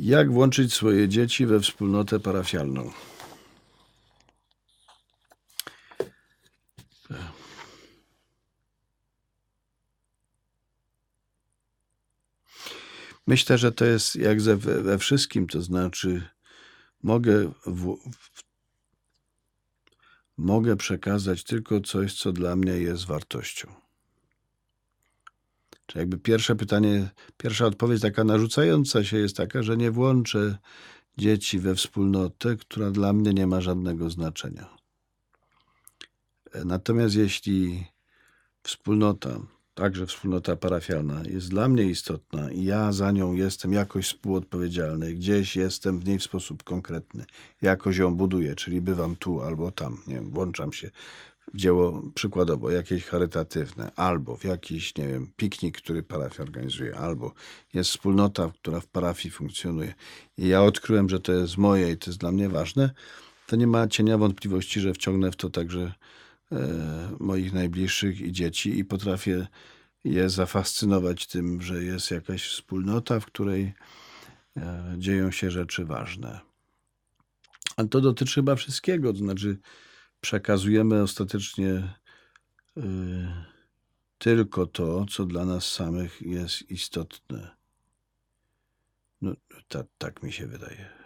Jak włączyć swoje dzieci we wspólnotę parafialną? Myślę, że to jest jak ze, we, wszystkim, to znaczy mogę, w, w, mogę przekazać tylko coś, co dla mnie jest wartością. Czy jakby pierwsze pytanie, pierwsza odpowiedź taka narzucająca się jest taka, że nie włączę dzieci we wspólnotę, która dla mnie nie ma żadnego znaczenia. E, Natomiast jeśli wspólnota, także wspólnota parafialna, jest dla mnie istotna i ja za nią jestem jakoś współodpowiedzialny, gdzieś jestem w niej w sposób konkretny, jakoś ją buduję, czyli bywam tu albo tam, nie wiem, włączam się dzieło przykładowo jakieś charytatywne, albo w jakiś, nie wiem, piknik, który parafia organizuje, albo jest wspólnota, która w parafii funkcjonuje i ja odkryłem, że to jest moje i to jest dla mnie ważne, to nie ma cienia wątpliwości, że wciągnę w to także e, moich najbliższych i dzieci i potrafię je zafascynować tym, że jest jakaś wspólnota, w której e, dzieją się rzeczy ważne. Ale to dotyczy chyba wszystkiego, to znaczy przekazujemy ostatecznie y, tylko to, co dla nas samych jest istotne. No, ta, tak mi się wydaje.